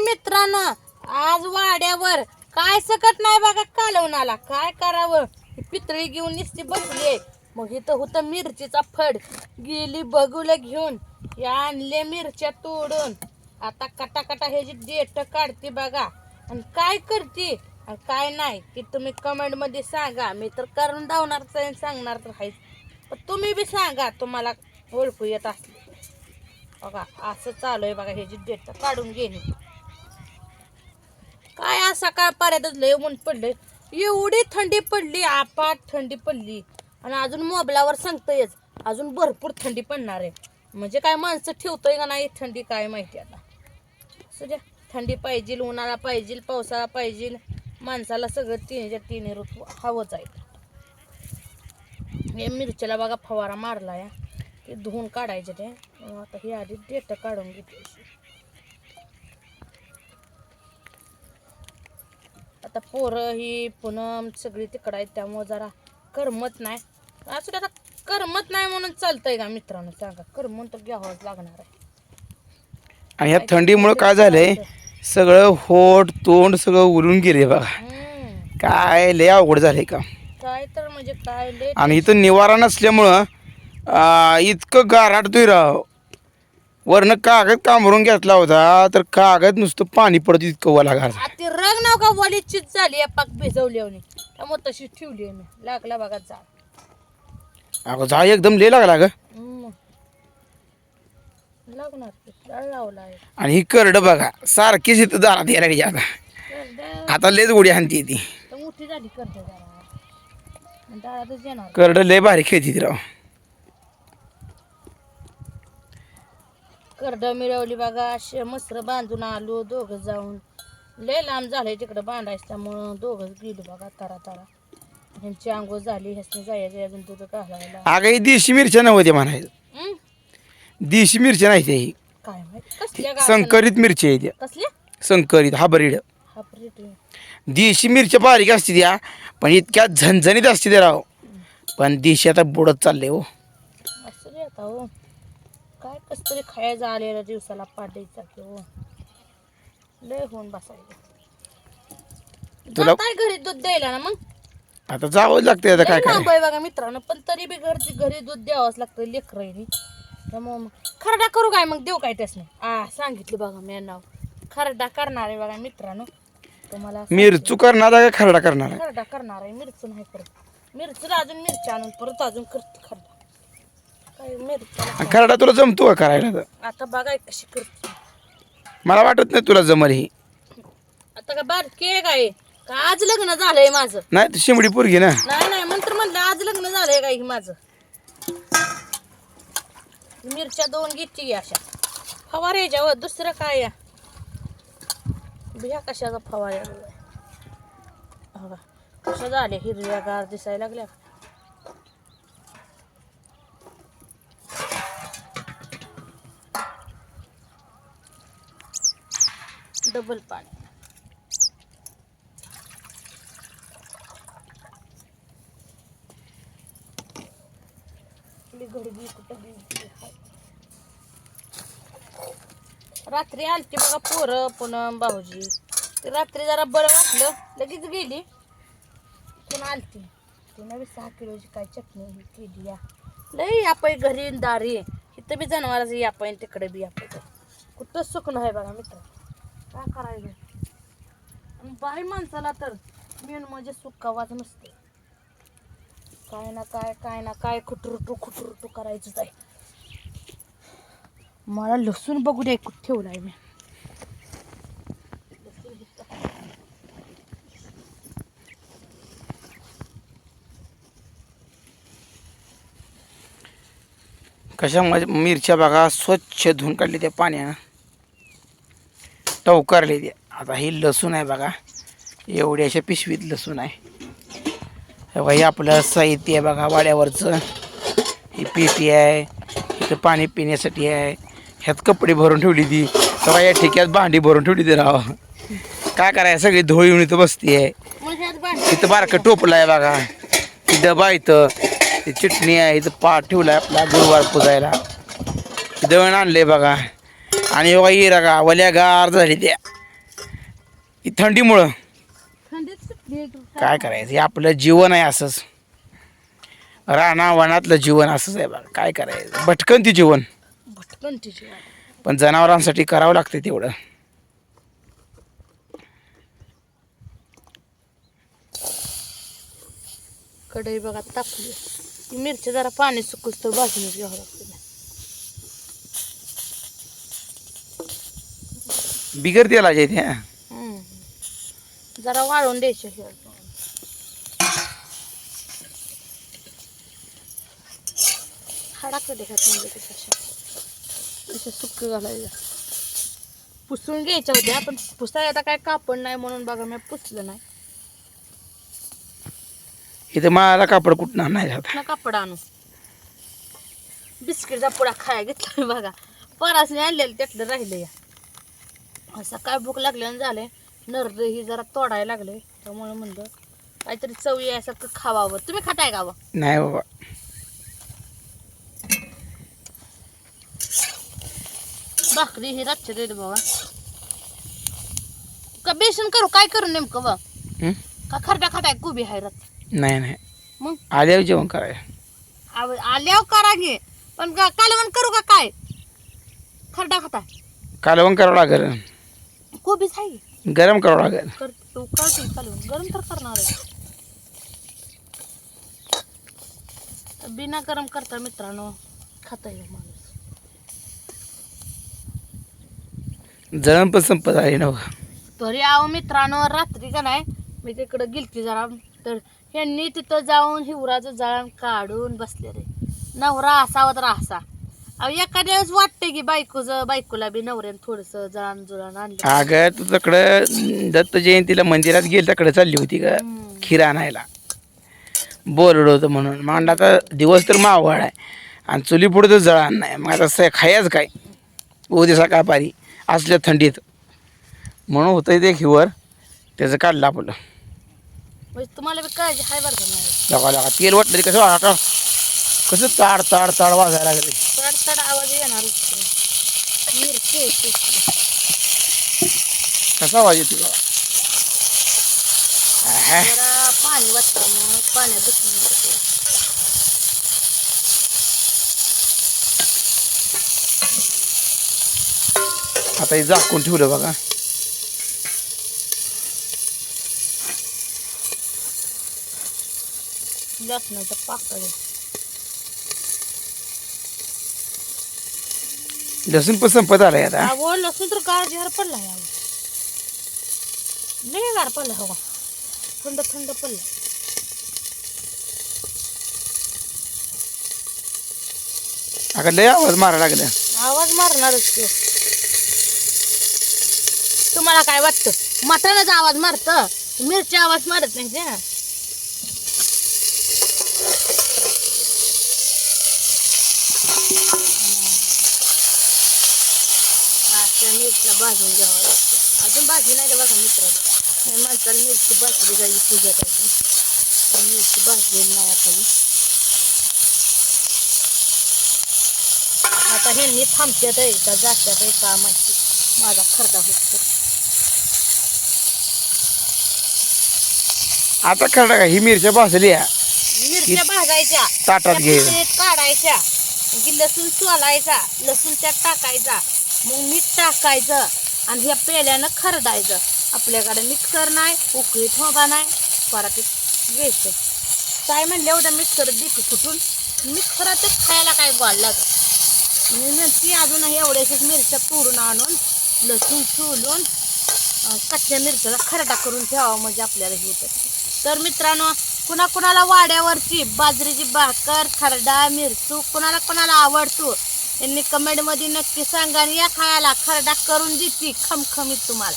मित्रांनो. आज वाड्यावर काय सकट नाही बघा कालवणाला काय करावं? पितळी घेऊन निसती बसली मग इथं होतं मिरचीचा फड. गेली बघूला घेऊन. या आणले मिरच्या तोडून. आता कटा कटा ह्याची डेट काढते बघा. आणि काय करते? आणि काय नाही की तुम्ही कमेंटमध्ये सांगा. मी तर करून धावणार सांगणार तर आहेच. पण तुम्ही बी सांगा तुम्हाला ओळखू येत असले. बघा असं चालू आहे बघा ह्याची डेट काढून घेणे. काय आज सकाळ लय ऊन पडलंय. एवढी थंडी पडली आपाट थंडी पडली. आणि अजून मोबलावर सांगतोयच अजून भरपूर थंडी पडणार आहे. म्हणजे काय माणसं ठेवतोय का नाही थंडी काय माहिती आता. सध्या थंडी पाहिजे उन्हाळा पाहिजे पावसाळा पाहिजे माणसाला सगळं तिन्हीच्या तिन्ही ऋतू हवंच आहे. हे मिरच्याला बघा फवारा मारला या ते धुवून काढायचे ते. मग आता ही आधी डेट काढून घेते आता पोरं ही पूनम सगळी तिकडं आहेत त्यामुळं जरा करमत नाही. असं आता करमत नाही म्हणून चालतंय का मित्रांनो? सांगा करमून तर घ्यावंच लागणार आहे. आणि ह्या थंडीमुळं काय झालंय? सगळं होट तोंड सगळं उरून गेले बघा. हम्म. काय लय अवघड झालंय का काय तर म्हणजे काय आणि इथं निवारा नसल्यामुळं आ, इतकं गाराटतोय राव. वरनं कागद कामरून घेतला होता तर कागद नुसतं पाणी पडत इतकं वला घाल. ती रंग नाव का वली चीज झाली पाक भिजवली होणी त्यामुळे तशी ठेवली आहे मी. लागला बघा जा अगं जा एकदम लय लागला ग. हम्म. लागणार की. जाळ लावला आहे. आणि ही करड बघा सारखीच इथं दारात यायला लागली आता. करडं. आता लयच उडी हाणती ती. तर मोठी झाली करते जरा दारातच येणार. करड लय भारी खेळती ती राव. करड मिळवली बघा. असे मसर बांधून आलो दोघं जाऊन. लय लांब झालंय तिकडं बांधायचं त्यामुळं दोघं गेलो बघा तारा तारा ह्यांची आंघोळ झाली ह्यासनी जायचं अजून दूध घालायला. अगं ही देशी मिरच्या नव्हत्या म्हणायचं. हं? देशी मिरच्या नाही ही काय माहीत? कसल्या गावाला? संकरित मिरची आहे त्या. कसल्या? संकरित हाबरीड. हा देशी मिरच्या बारीक असते त्या पण इतक्या झणझणीत असते त्या राव. पण देशी आता बुडत चालले हो. असं रे आता हो. काय कस तरी खायचं आलेल्या दिवसाला पाडायचा की हो. लय होऊन बसायचं. तुला- जाताय घरी दूध द्यायला ना मग? आता जावंच लागतं आता काय काय बघा मित्रांनो पण तरी बी घरची घरी दूध द्यावंच लागतं त्यामुळं मग खरडा करू काय मग? देऊ काय त्यासने? आ सांगितलं बघा मी नाव खरडा करणार आहे बघा मित्रांनो. तुम्हाला मिरचू करणार आहे का खरडा करणार आहे? खरडा करणार आहे मिरची नाही करत. मिरचीला अजून मिरची आणून परत अजून करते खरडा. काय खरडा तुला जमतो का करायला? तर? आता बघाय कशी करते. मला वाटत नाही तुला जमल ही. आता का बारकी आहे काय? का आज लग्न झालंय माझं? नाही तर शिमडी पोरगी ना. नाही नाही मंत्र म्हणलं आज लग्न झालंय काय माझं? मिरच्या दोन घेतली अशा. फवाऱ्याच्या व दुसरं काय या? बिया कशाचा फवाऱ्या बघा कशा झाल्या हिरव्या गार दिसायला लागल्या डबल पाणी गडबी कुठं रात्री आलती बघा पोरं पुन्हा भाऊजी. ते रात्री जरा बरं वाटलं लगेच गेली. पुन्हा आलती. तिनं सहा किलोची काय चटणी केली या. लई आपण घरी दारी. इथं बी जनावरांचं यापाय न तिकडे बी आपण कुठं सुकणं आहे बघा मित्र. काय करायचं? आणि बाई माणसाला तर मेन म्हणजे सुकावाच नसते. काय ना काय काय ना काय खुटरुटू खुटरुटू करायचंच आहे. मला लसूण बघू दे कुठं ठेवलाय मी. कशा मिरच्या बघा स्वच्छ धुवून काढली त्या पाण्यानं. टवकारले ती. आता ही लसूण आहे बघा. एवढी अशा पिशवीत लसूण आहे. हे बघा हे आपलं साहित्य आहे बघा वाड्यावरचं. ही पेटी आहे. इथं पाणी पिण्यासाठी आहे. ह्यात कपडे भरून ठेवली ती. तेव्हा या ठिक्यात भांडी भरून ठेवली ती राव. काय करायचं? सगळी धोळी येऊन इथं बसती आहे इथं बारकं टोपलं आहे बघा. ती डबा इथं. ती चटणी आहे. इथं पाठ ठेवला आहे आपला गुरुवार पुजायला. दळण आणले बघा. आणि बघा ही रगा वल्या गार झाली त्या. ही थंडीमुळं. काय करायचं? हे आपलं जीवन आहे असंच. राणा वनातलं जीवन असंच आहे बघा काय करायचं? भटकन ती जीवन. भटकन तिची वाट. पण जनावरांसाठी करावं लागतं तेवढं. कढई बघा तापली मिरची जरा पाणी सुकूस तर भाजूनच घ्यावं लागतं बिगर तेलाचे ते हा. हम्म. जरा वाळून द्यायच्या हे हाडा कधी खात म्हणजे ते कशा कशा सुक्क घालायच्या. पुसून घ्यायच्या होत्या पण पुसायला आता काय कापड नाही म्हणून बघा मी पुसलं नाही. इथं मला कापड कुठं नाही जात ना कापड आणू? बिस्किटचा पुडा खाया घेतला मी बघा. परासने आणलेलं त्यातलं राहिलं या. असं काय भूक लागल्यानं झालंय नरड ही जरा तोडायला लागले. त्यामुळे म्हणलं काहीतरी चव यासारखं खावावं. तुम्ही खाताय का बा नाही बाबा. भाकरी ही रातच्या देत बाबा. का बेसन करू? काय करू नेमकं बा? हं? का खरडा खाताय? कुबी हाय रात नाही नाही. मग? आल्यावर जेवण करायचं. आव- आल्यावर करा घे पण का कालवण करू का काय? खरडा खाताय. कालवण करावं लागेल. कोबीच आहे गरम करावं लागेल. कर तू गरम तर करणार आहे. बिना गरम करता मित्रांनो खाता येईल माणूस. जळण पण संपत आली ना बघा. तरी आहो मित्रांनो रात्री का नाही मी तिकडं गेलती जरा. तर ह्यांनी तिथं जाऊन हिवराचं जळण काढून बसले रे. नवरा असावा तर असा. अहो एखाद्या वेळेस वाटते की बायकोचं बायकोला बी नवऱ्यानं थोडंसं जळण जुळण आणलं अगं तू तिकडं दत्त जयंतीला मंदिरात गेली तिकडे चालली होती का हम्म. खीर आणायला. बोलवलं होतं म्हणून. मांडला आता दिवस तर मावळ आहे. आणि चुली पुढे तर जळण नाही. मग आता स खायच काय? उद्या सकाळपारी असल्या थंडीत. म्हणून होतं ते खिवर. त्याचं काढलं आपलं. म्हणजे तुम्हाला बी काळजी हाय बरं का नाही? लगा लगा. तेल वाटलं ते कसं वाटा कसं ताड ताड ताड वाजायला लागले आवाज येणार मिरची. कसा आवाज येतो. जरा पाणी मग पाण्यात दुखून आता हे झाकून ठेवलं बघा. लसणाचं पाकळ. लसूण पण संपत आलाय आता. अहो लसूण तर गार जहार पडला आहे लय गार पडला हवा. थंड थंड पडला अगं लय आवाज मारायला लागला. आवाज मारणारच तो तुम्हाला काय वाटतं? मटणाचा आवाज मारत? मिरची आवाज मारत नाही अशा मिरच्या भाजून घ्यावं लागतं. अजून भाजी नाही बघा मित्र? माणसाला मिरची भाजली जायची पूजा करायची. मिरची भाजलेली नाही खाली. आता ह्यांनी थांबत्यात आहे का? जात्यात आहे का माहिती? माझा खरडा होत आता खरडा का ही मिरच्या भाजली. मिरच्या भाजायच्या. ताटात घे. काढायच्या. की लसूण सोलायचा. लसूण त्यात टाकायचा. मग मीठ टाकायचं आणि ह्या पेल्यानं खरडायचं. आपल्याकडे मिक्सर नाही उकळी ठोबा नाही परत घ्यायचं. काय म्हणलं एवढं मिक्सर देखील कुठून? मिक्सरातच खायला काय गोड लागत? मी म्हणते अजून एवढ्याशीच मिरच्या तोडून आणून लसूण सोलून कच्च्या मिरच्याचा खरडा करून ठेवावा म्हणजे आपल्याला हे होतं. तर मित्रांनो कुणा कुणाला वाड्यावरची बाजरीची भाकर खरडा मिरचू कुणाला कुणाला आवडतो यांनी कमेंटमध्ये नक्की सांगा आणि या खायला खरडा करून देते खमखमीत तुम्हाला.